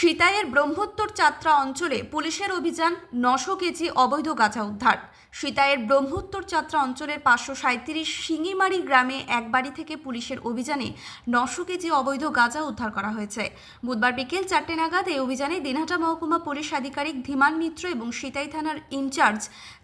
সিতাইয়ের ব্রহ্মোত্তর চাত্রা অঞ্চলে পুলিশের অভিযান নশো কেজি অবৈধ গাঁজা উদ্ধার। সিতাইয়ের ব্রহ্মোত্তর চাত্রা অঞ্চলের পাঁচশো সাঁত্রিশ শিঙিমারি গ্রামে এক বাড়ি থেকে পুলিশের অভিযানে নশো কেজি অবৈধ গাঁজা উদ্ধার করা হয়েছে। বুধবার বিকেল চারটে নাগাদ এই অভিযানে দিনহাটা মহকুমা পুলিশ আধিকারিক ধীমান মিত্র এবং সিতাই থানার ইনচার্জ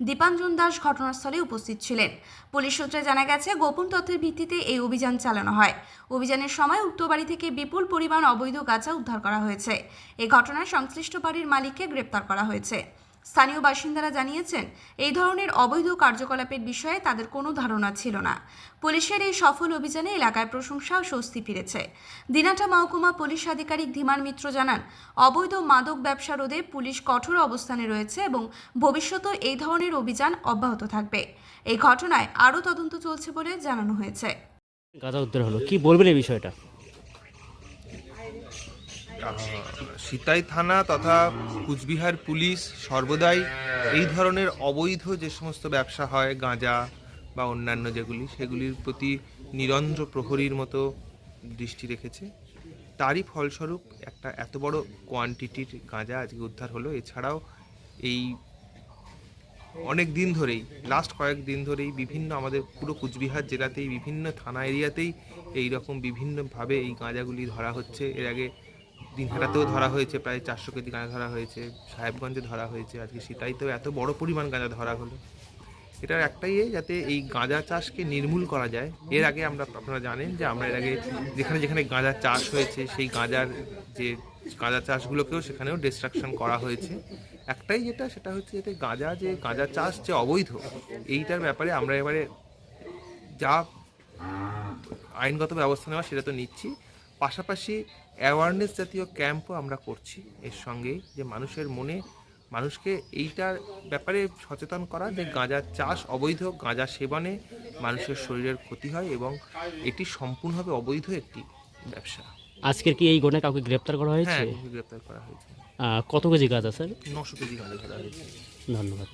দীপাঞ্জন দাস ঘটনাস্থলে উপস্থিত ছিলেন। পুলিশ সূত্রে জানা গেছে, গোপন তথ্যের ভিত্তিতে এই অভিযান চালানো হয়। অভিযানের সময় উক্ত বাড়ি থেকে বিপুল পরিমাণ অবৈধ গাঁজা উদ্ধার করা হয়েছে। এই ঘটনায় সংশ্লিষ্ট বাড়ির মালিককে গ্রেপ্তার করা হয়েছে। স্থানীয় বাসিন্দারা জানিয়েছেন, এই ধরনের অবৈধ কার্যকলাপের বিষয়ে তাদের কোনো ধারণা ছিল না। পুলিশের এই সফল অভিযানে এলাকায় প্রশংসা ও স্বস্তি ফিরেছে। দিনাটা মহকুমা পুলিশ আধিকারিক ধীমান মিত্র জানান, অবৈধ মাদক ব্যবসা রোধে পুলিশ কঠোর অবস্থানে রয়েছে এবং ভবিষ্যতেও এই ধরনের অভিযান অব্যাহত থাকবে। এই ঘটনায় আরও তদন্ত চলছে বলে জানানো হয়েছে। গাঁজা উদ্ধার হলো। কি বলবেন এই বিষয়টা? সিতাই থানা তথা কুচবিহার পুলিশ সর্বদাই এই ধরনের অবৈধ যে সমস্ত ব্যবসা হয়, গাঁজা বা অন্যান্য যেগুলি, সেগুলির প্রতি নিরন্ধ্র প্রহরীর মতো দৃষ্টি রেখেছে। তারই ফলস্বরূপ একটা এত বড় কোয়ান্টিটির গাঁজা আজকে উদ্ধার হলো। এছাড়াও এই অনেক দিন ধরেই লাস্ট কয়েক দিন ধরেই বিভিন্ন আমাদের পুরো কুচবিহার জেলাতেই, বিভিন্ন থানা এরিয়াতেই এই রকম বিভিন্নভাবে এই গাঁজাগুলি ধরা হচ্ছে। এর আগে দিনহাটাতেও ধরা হয়েছে, প্রায় চারশো কেজি গাঁজা ধরা হয়েছে, সাহেবগঞ্জে ধরা হয়েছে, আজকে সিতাইতেও এত বড় পরিমাণ গাঁজা ধরা হলো। এটার একটাই এ যাতে এই গাঁজা চাষকে নির্মূল করা যায়। এর আগে আমরা, আপনারা জানেন যে আমরা এর আগে যেখানে যেখানে গাঁজা চাষ হয়েছে, সেই গাঁজার যে গাঁজা চাষগুলোকেও সেখানেও ডিস্ট্রাকশন করা হয়েছে। একটাই যেটা, সেটা হচ্ছে যাতে গাঁজা যে, গাঁজা চাষ যে অবৈধ, এইটার ব্যাপারে আমরা এবারে যা আইনগত ব্যবস্থা নেওয়া সেটা তো নিচ্ছি। পাশাপাশি অ্যাওয়ারনেস জাতীয় ক্যাম্পও আমরা করছি। এর সঙ্গে যে মানুষের মনে মানুষকে এইটার ব্যাপারে সচেতন করা যে গাঁজা চাষ অবৈধ গাঁজা সেবনে মানুষের শরীরের ক্ষতি হয় এবং এটি সম্পূর্ণভাবে অবৈধ একটি ব্যবসা। আজকের কি এই ঘটনায় কাউকে গ্রেপ্তার করা হয়েছে? হ্যাঁ গ্রেপ্তার করা হয়েছে। কত কেজি গাঁজা স্যার? নশো কেজি গাঁজা ধরা হয়েছে। ধন্যবাদ।